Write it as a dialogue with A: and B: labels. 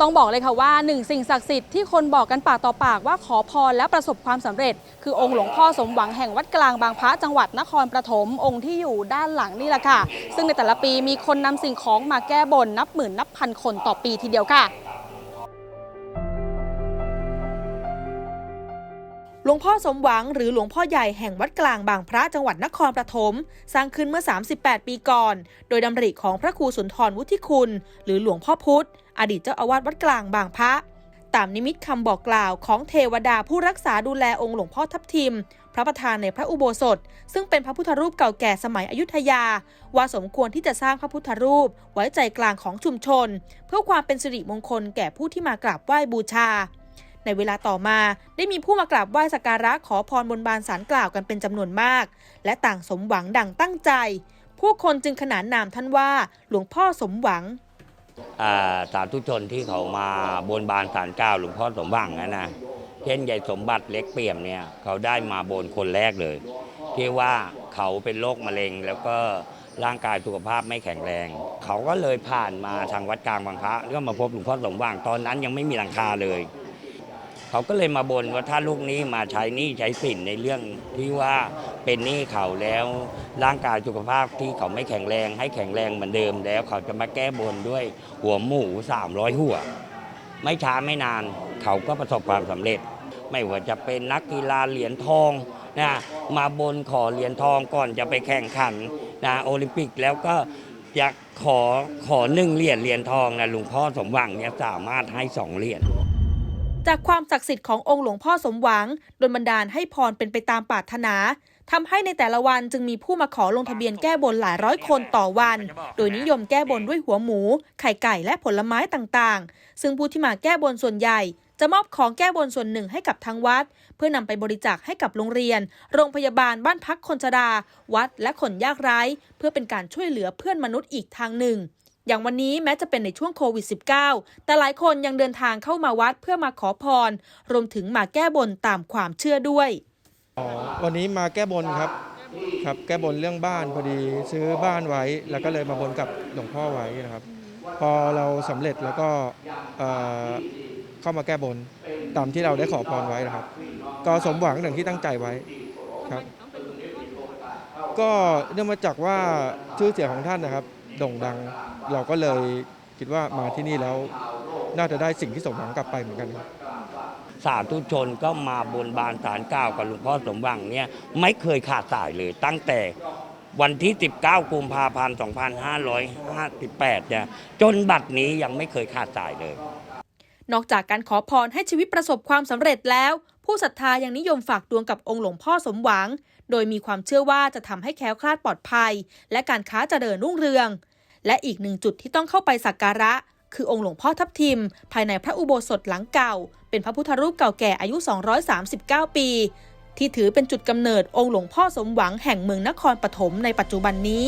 A: ต้องบอกเลยค่ะว่าหนึ่งสิ่งศักดิ์สิทธิ์ที่คนบอกกันปากต่อปากว่าขอพรและประสบความสำเร็จ คือองค์หลวงพ่อสมหวังแห่งวัดกลางบางพระจังหวัดนครปฐมองค์ที่อยู่ด้านหลังนี่แหละค่ะ ซึ่งในแต่ละปีมีคนนำสิ่งของมาแก้บนนับหมื่นนับพันคนต่อปีทีเดียวค่ะ
B: หลวงพ่อสมหวังหรือหลวงพ่อใหญ่แห่งวัดกลางบางพระจังหวัดนครปฐมสร้างขึ้นเมื่อ 38 ปีก่อน โดยดำริของพระครูสุนทรวุฒิคุณ หรือหลวงพ่อพุธอดีตเจ้าอาวาสวัดกลางบางพระ ตามนิมิตคำบอกกล่าวของเทวดาผู้รักษาดูแลองค์หลวงพ่อทับทิม พระประธานในพระอุโบสถ ซึ่งเป็นพระพุทธรูปเก่าแก่สมัยอยุธยา ว่าสมควรที่จะสร้างพระพุทธรูปไว้ใจกลางของชุมชน เพื่อความเป็นสิริมงคลแก่ผู้ที่มากราบไหว้บูชา ในเวลาต่อมาได้มีผู้มากราบไหว้สักการะขอพรบนบานสารกล่าวกันเป็นจำนวนมาก และต่างสมหวังดังตั้งใจ ผู้คนจึงขนานนามท่านว่าหลวงพ่อสมหวัง
C: อ่าสาธุชนที่เขามาบนบานสารเจ้าวหลวงพ่อสมหวังนะนะเช่นใหญ่สมบัติเล็กเปี่ยมเนี่ยเขาได้มาบนคนแรกเลย ที่ว่าเขาเป็นโรคมะเร็งแล้วก็ร่างกายสุขภาพไม่แข็งแรง เขาก็เลยผ่านมาทางวัดกลางบางพระแล้วก็มาพบหลวงพ่อสมหวังตอนนั้นยังไม่มีหลังคาเลย เขาก็เลยมาบนว่าถ้าลูกนี้มาใช้หนี้ใช้สินในเรื่องที่ว่าเป็นหนี้เขาแล้ว ร่างกายสุขภาพที่เขาไม่แข็งแรงให้แข็งแรงเหมือนเดิมแล้ว เขาจะมาแก้บนด้วยหัวหมู300 หัว ไม่ช้าไม่นาน เขาก็ประสบความสำเร็จ ไม่ว่าจะเป็นนักกีฬาเหรียญทองนะมาบนขอเหรียญทองก่อนจะไปแข่งขันนะโอลิมปิกแล้วก็อยากขอขอหนึ่งเหรียญเหรียญทองนะหลวงพ่อสมหวังเนี่ยสามารถให้สองเหรียญ
B: จากความศักดิ์สิทธิ์ขององค์หลวงพ่อสมหวังโดนบันดาลให้พรเป็นไปตามปรารถนาทำให้ในแต่ละวันจึงมีผู้มาขอลงทะเบียนแก้บนหลายร้อยคนต่อวัน โดยนิยมแก้บนด้วยหัวหมู ไข่ไก่และผลไม้ต่างๆ ซึ่งผู้ที่มาแก้บนส่วนใหญ่ จะมอบของแก้บนส่วนหนึ่งให้กับทางวัด เพื่อนำไปบริจาคให้กับโรงเรียน โรงพยาบาลบ้านพักคนชรา วัดและคนยากไร้ เพื่อเป็นการช่วยเหลือเพื่อนมนุษย์อีกทางหนึ่ง อย่างวันนี้แม้จะเป็นในช่วงโควิด -19 แต่หลายคนยังเดินทางเข้ามาวัดเพื่อมาขอพร รวมถึงมาแก้บนตามความเชื่อด้วย
D: อ๋อวันนี้มาแก้บนครับครับแก้บนเรื่องบ้านพอดีซื้อบ้านไว้แล้วก็เลยมาบนกับหลวงพ่อไว้นะครับ พอเราสำเร็จแล้วก็เอ่อเข้ามาแก้บนตามที่เราได้ขอพรไว้นะครับ ก็สมหวังดังที่ตั้งใจไว้ครับ ก็เนื่องมาจากว่าชื่อเสียงของท่านนะครับ โด่งดัง เราก็เลยคิดว่ามาที่นี่แล้วน่าจะได้สิ่งที่สมหวังกลับไปเหมือนกันครับ
C: สาธุชนก็มาบนบานสารกล่าวกับหลวงพ่อสมหวังเนี่ยไม่เคยขาดสายเลย ตั้งแต่วันที่ 19 กุมภาพันธ์ 2558 เนี่ยจนบัดนี้ยังไม่เคยขาดสายเลย
B: นอกจากการขอพรให้ชีวิตประสบความสำเร็จแล้ว ผู้ศรัทธายังนิยมฝากดวงกับองค์หลวงพ่อสมหวัง โดยมีความเชื่อว่าจะทำให้แคล้วคลาดปลอดภัย และการค้าเจริญรุ่งเรือง และอีกหนึ่งจุดที่ต้องเข้าไปสักการะ คือองค์หลวงพ่อทับทิม ภายในพระอุโบสถหลังเก่า เป็นพระพุทธรูปเก่าแก่อายุ 239 ปี ที่ถือเป็นจุดกำเนิดองค์หลวงพ่อสมหวังแห่งเมืองนครปฐมในปัจจุบันนี้